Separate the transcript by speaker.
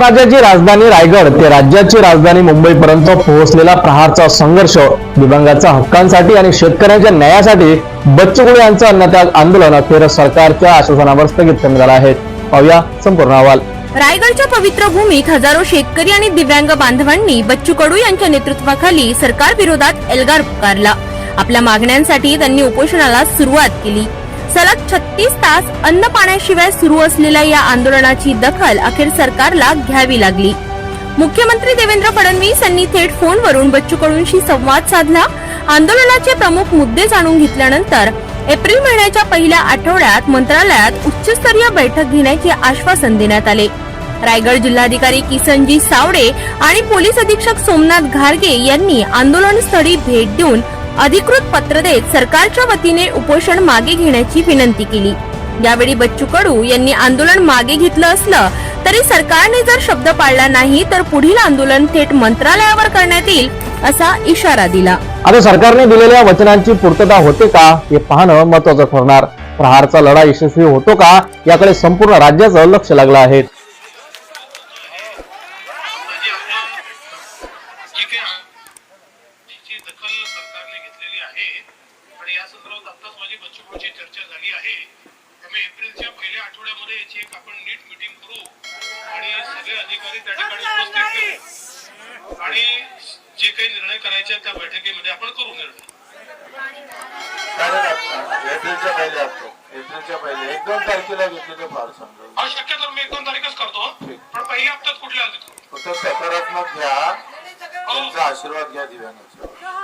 Speaker 1: राज्याची राजधानी रायगड ते राज्याची राजधानी मुंबईपर्यंत पोहोचलेला प्रहारचा संघर्ष दिव्यांगाच्या हक्कांसाठी आणि शेतकऱ्यांच्या न्यायासाठी बच्चू यांचं अन्नत्याग आंदोलन अखेर सरकारच्या आश्वासनावर स्थगित करण्यात झालं आहे. पाहूया संपूर्ण अहवाल.
Speaker 2: रायगडच्या पवित्र भूमीत हजारो शेतकरी आणि दिव्यांग बांधवांनी बच्चू कडू यांच्या नेतृत्वाखाली सरकार विरोधात एल्गार पुकारला. आपल्या मागण्यांसाठी त्यांनी उपोषणाला सुरुवात केली. सलग छत्तीस तास अन्न पाण्याशिवाय सुरू असलेल्या या आंदोलनाची दखल अखेर सरकारला घ्यावी लागली. मुख्यमंत्री देवेंद्र फडणवीस यांनी थेट फोनवरून बच्चू कडूंशी संवाद साधला. आंदोलनाचे प्रमुख मुद्दे जाणून घेतल्यानंतर एप्रिल महिन्याच्या पहिल्या आठवड्यात मंत्रालयात उच्चस्तरीय बैठक घेण्याचे आश्वासन देण्यात आले. रायगड जिल्हाधिकारी किसनजी सावडे आणि पोलीस अधीक्षक सोमनाथ घारगे यांनी आंदोलनस्थळी भेट देऊन अधिकृत पत्र देत सरकारच्या वतीने उपोषण मागे घेण्याची विनंती केली. यावेळी बच्चू कडू यांनी आंदोलन मागे घेतलं असलं तरी सरकारने जर शब्द पाळला नाही तर पुढील आंदोलन थेट मंत्रालयावर करण्यात येईल असा इशारा दिला.
Speaker 1: आता सरकारने दिलेल्या वचनांची पूर्तता होते का हे पाहणं महत्वाचं ठरणार. प्रहारचा लढा यशस्वी होतो का याकडे संपूर्ण राज्याचं लक्ष लागलं आहे.
Speaker 3: आपण जिची दखल सरकारने घेतलेली आहे आणि या संदर्भात आत्ताच माझी बच्चूकडूची चर्चा झाली आहे. त्यामुळे एप्रिलच्या पहिल्या आठवड्यामध्ये याची एक आपण नीट मिटिंग करू आणि सगळे अधिकारी त्या ठिकाणी उपस्थित करू. आणि जे काही निर्णय करायचे आहेत त्या बैठकीमध्ये आपण करू निर्णय.
Speaker 4: एप्रिलच्या पहिले असतो एप्रिलच्या पहिले. एक दोन तारखेला घेतले तर फार समजेल
Speaker 3: हा शक्यतो मी एक दोन तारीखच करतो पण पहिल्या हप्त्यात कुठल्या
Speaker 4: फक्त सकारात्मक घ्या. त्यांचा आशीर्वाद घ्या दिव्यांगाचा.